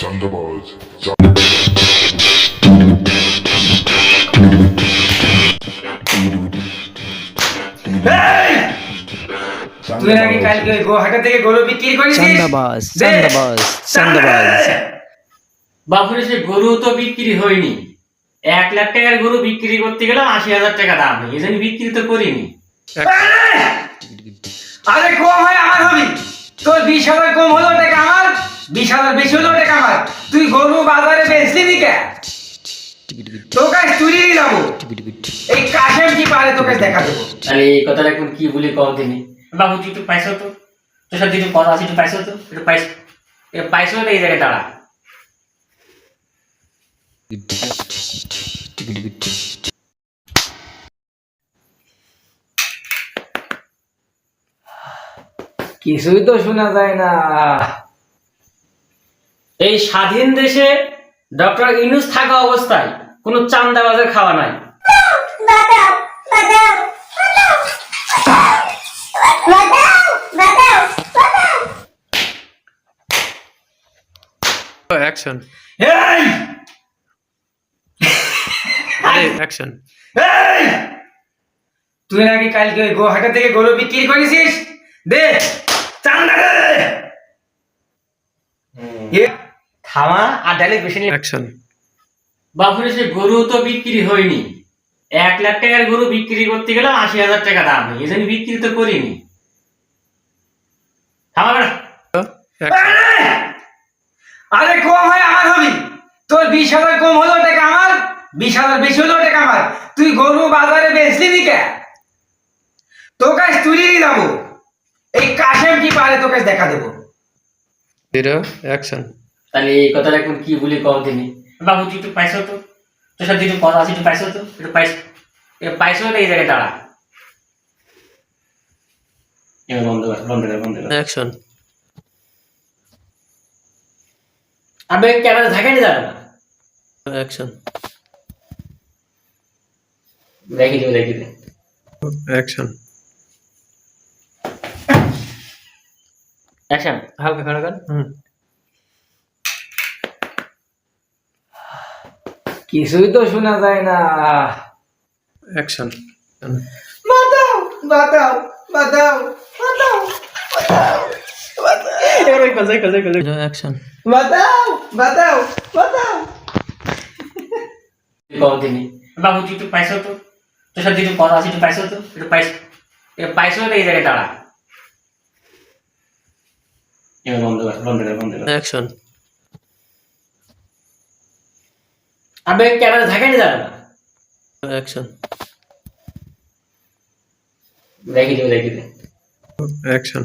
চান্দাবাজ তুই নাকি কালকে গোহাটা থেকে গরু বিক্রি করেছিস। চান্দাবাজ চান্দাবাজ বাপুরে সে গরু তো বিক্রি হয়নি। এক লাখ টাকার গরু বিক্রি করতে গেলাম আশি হাজার টাকা দাম এই জন্য বিক্রি তো করিনি। আরে! কম হয় আমার হবি। তোর বিশ হাজার কম হলো টাকা আমার। বিশ হাজার বেশি হলো টাকা আমার। তুই গরু বাজারে বেচলি নি কে? তোর চুরি যাব এই কাশেম কি পারে তোকে দেখা দেবো তাহলে এই কথাটা এখন কি বলি কম দিনে? বাবু তুই একটু পাইছো তো। তোর সাথে একটু কথা আছে একটু পাইছো তো। একটু পাইছো পাইছো এই জায়গায় দাঁড়া। কিছুই তো শোনা যায় না। এই স্বাধীন দেশে ডক্টর ইনুস থাকা অবস্থায় কোনো চান্দাবাজের খাওয়া নাই। অ্যাকশন এই! অ্যাকশন এই! তুই নাকি কালকে ওই গোহাটা থেকে গরু বিক্রি করেছিস? দে চান্দা দে! এ, খাওয়া আর ডাইরেক্ট বেশি নিয়ে অ্যাকশন বাপুরে সে গরু তো বিক্রি হয়নি। এক লাখ টাকার গরু বিক্রি করতে গেলাম আশি হাজার টাকা দাম এই জন্য বিক্রি তো করিনি। আরে! আরে কম হয় আমার হবি। তোর বিশ হাজার কম হলো টাকা আমার বিশ হাজার বেশি হলো টাকা আমার তুই গরু বাজারে বেচলি নি কে? তোর কাছে চুরি যাব। এই কাশেম কি পারে তোর কাছে দেখা দেবো। জিরো অ্যাকশন তাহলে এই কথাটা এখন কি বলি কম দিনে বাবু তুই একটু পাইছো তো। তোর সাথে একটু কথা আছে একটু পাইছো তো। একটু পাইছো পাইছো তো এই জায়গায় দাঁড়া। বন্ধ কর বন্ধ কর বন্ধ কর। অ্যাকশন আবে ক্যামেরা থাকেনি যাবে না? অ্যাকশন দেখি দিও দেখি দিও অ্যাকশন অ্যাকশন হালকা খাড়া কর হুম। কিছুই তো শোনা যায় না। অ্যাকশন বাতাও বাতাও বাতাও বাতাও অ্যাকশন বাতাও বাতাও বাতাও কম দিনে বাবু তুই একটু পাইছো তো। তোর সাথে একটু কথা আছে একটু পাইছো তো একটু পাইছো এটা পাইছো তো এই জায়গায় দাঁড়া। এবার বন্ধ কর বন্ধ কর বন্ধ কর। অ্যাকশন আবে ক্যামেরা থাকেনি যাবে না। অ্যাকশন দেখি দিও দেখি। দিও অ্যাকশন